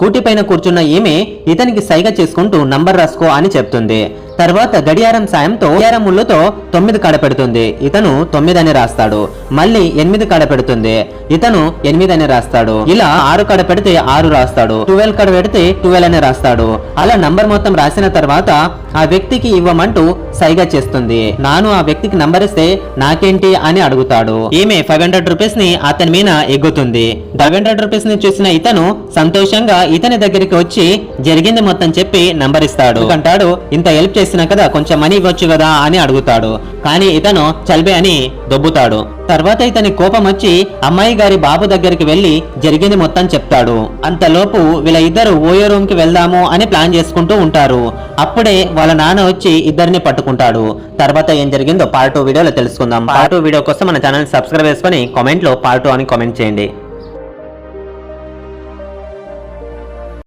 Scooty పైన కూర్చున్న ఈమె ఇతనికి సైగ చేసుకుంటూ నంబర్ రాసుకో అని చెప్తుంది. తర్వాత గడియారం సాయంతో గడియారం ముళ్ళుతో తొమ్మిది కాడ పెడుతుంది. ఇతను తొమ్మిది అని రాస్తాడు. మళ్ళీ ఎనిమిది కాడ పెడుతుంది. ఇతను ఎనిమిది అని రాస్తాడు. ఇలా ఆరు కాడ పెడితే ఆరు రాస్తాడు. ట్వెల్వ్ కాడ పెడితే ట్వెల్వ్ అని రాస్తాడు. అలా నంబర్ మొత్తం రాసిన తర్వాత ఆ వ్యక్తికి ఇవ్వమంటూ సైగా చేస్తుంది. నాను ఆ వ్యక్తికి నంబర్ ఇస్తే నాకేంటి అని అడుగుతాడు. ఈమె ఫైవ్ హండ్రెడ్ రూపీస్ని అతని మీద ఎగ్గుతుంది. ఫైవ్ హండ్రెడ్ రూపీస్ని చూసిన ఇతను సంతోషంగా ఇతని దగ్గరికి వచ్చి జరిగింది మొత్తం చెప్పి నంబర్ ఇస్తాడు అంటాడు ఇంత హెల్ప్ చేసినా కదా కొంచెం మనీ ఇవ్వచ్చు కదా అని అడుగుతాడు. కానీ ఇతను చల్బే అని దొబ్బుతాడు. తర్వాత ఇతని కోపం వచ్చి అమ్మాయి గారి బాబు దగ్గరికి వెళ్ళి జరిగింది మొత్తం చెప్తాడు. అంతలోపు వీళ్ళ ఇద్దరు ఓయో రూమ్కి వెళ్దాము అని ప్లాన్ చేసుకుంటూ ఉంటారు. అప్పుడే వాళ్ళ నాన్న వచ్చి ఇద్దరిని పట్టుకుంటాడు. తర్వాత ఏం జరిగిందో పార్ట్ టూ వీడియోలో తెలుసుకుందాం. పార్ట్ టూ వీడియో కోసం మన ఛానల్ సబ్స్క్రైబ్ చేసుకుని కామెంట్లో పార్ట్ టూ అని కామెంట్ చేయండి.